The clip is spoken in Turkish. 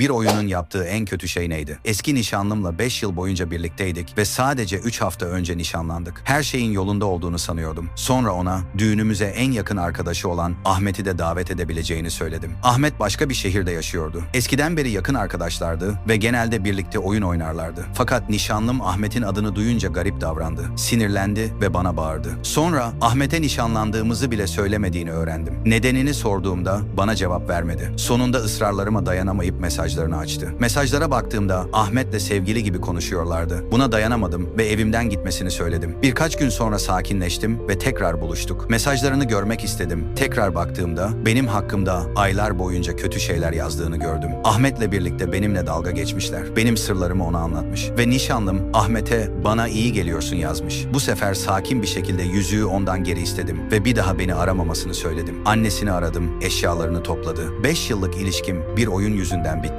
Bir oyunun yaptığı en kötü şey neydi? Eski nişanlımla 5 yıl boyunca birlikteydik ve sadece 3 hafta önce nişanlandık. Her şeyin yolunda olduğunu sanıyordum. Sonra ona düğünümüze en yakın arkadaşı olan Ahmet'i de davet edebileceğini söyledim. Ahmet başka bir şehirde yaşıyordu. Eskiden beri yakın arkadaşlardı ve genelde birlikte oyun oynarlardı. Fakat nişanlım Ahmet'in adını duyunca garip davrandı. Sinirlendi ve bana bağırdı. Sonra Ahmet'e nişanlandığımızı bile söylemediğini öğrendim. Nedenini sorduğumda bana cevap vermedi. Sonunda ısrarlarıma dayanamayıp mesajlarını açtı. Mesajlara baktığımda Ahmet'le sevgili gibi konuşuyorlardı. Buna dayanamadım ve evimden gitmesini söyledim. Birkaç gün sonra sakinleştim ve tekrar buluştuk. Mesajlarını görmek istedim. Tekrar baktığımda benim hakkımda aylar boyunca kötü şeyler yazdığını gördüm. Ahmet'le birlikte benimle dalga geçmişler. Benim sırlarımı ona anlatmış. Ve nişanlım Ahmet'e bana iyi geliyorsun yazmış. Bu sefer sakin bir şekilde yüzüğü ondan geri istedim ve bir daha beni aramamasını söyledim. Annesini aradım, eşyalarını topladı. 5 yıllık ilişkim bir oyun yüzünden bitti.